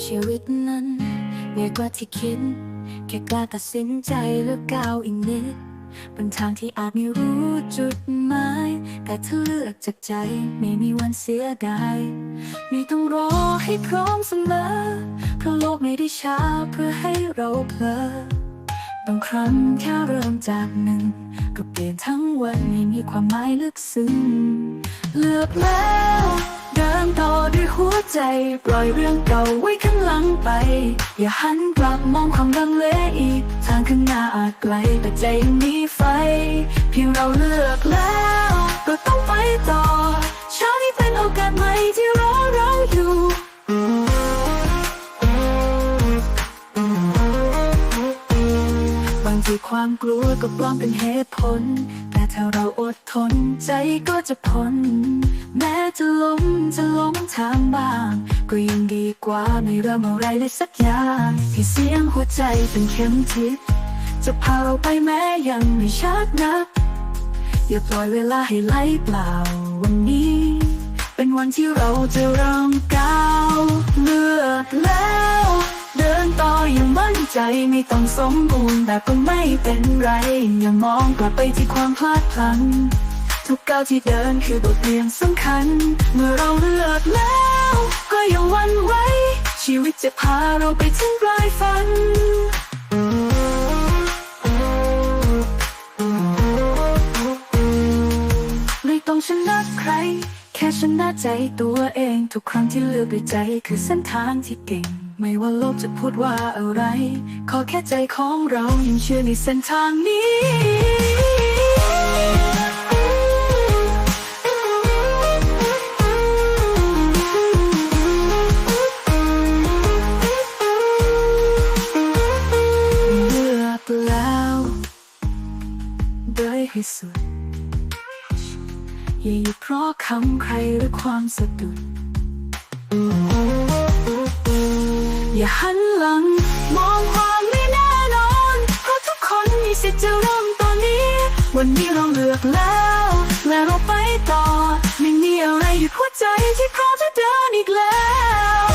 ชีวิตนั้นเหนื่อยกว่าที่คิด แค่กล้าตัดสินใจแล้วก้าวอีกนิดบนทางที่อาจไม่รู้จุดหมาย แต่ถ้าเลือกจากใจไม่มีวันเสียดายไม่ต้องรอให้พร้อมเสมอ เพราะโลกไม่ได้ช้าเพื่อให้เราเพลอบางครั้งแค่เริ่มจากหนึ่ง ก็เปลี่ยนทั้งวันไม่มีความหมายลึกซึ้งเลือกแล้ว ใจ ปล่อยเรื่องเก่าไว้ข้างหลังไป อย่าหันกลับมองความลังเลอีก ทางข้างหน้าอาจไกลแต่ใจยังมีไฟ เพียงเราเลือกแล้ว ก็ต้องไปต่อ เช้านี้เป็นโอกาสใหม่ที่รอเราอยู่บางทีความกลัวก็ปลอมเป็นเหตุผล ถ้าเราอดทนใจก็จะพ้น แม้จะล้มจะล้มทางบ้าง ก็ยังดีกว่าไม่เริ่มอะไรเลยสักอย่างที่เสียงหัวใจเป็นเข็มทิศจะพาเราไปแม้ยังไม่ชัดนัก อย่าปล่อยเวลาให้ไหลเปล่าวันนี้ เป็นวันที่เราจะเริ่มก้าวเลือ ไม่ต้องสมบูรณ์แต่ก็ไม่เป็นไร อย่ามองกลับไปที่ความพลาดพลั้งทุกก้าวที่เดินคือบทเรียนสำคัญ เมื่อเราเลือกแล้ว ก็อย่าหวันไหวชีวิตจะพาเราไปถึงปลายฝันไม่ต้องชนะใคร แค่ชนะใจตัวเอง ทุกครั้งที่เลือกด้วยใจคือเส้นทางที่เก่ง ไม่ว่าโลกจะพูดว่าอะไร ขอแค่ใจของเรายังเชื่อในเส้นทางนี้เลือกแล้วโดยให้สุดอย่าอยู่เพราะคำใครหรือความสะดุด อย่าหันหลัง มองความไม่แน่นอน เพราะทุกคนมีสิทธิ์จะเริ่มตอนนี้ วันนี้เราเลือกแล้ว และเราไปต่อ ไม่มีอะไรหยุดหัวใจที่พร้อมจะเดินอีกแล้ว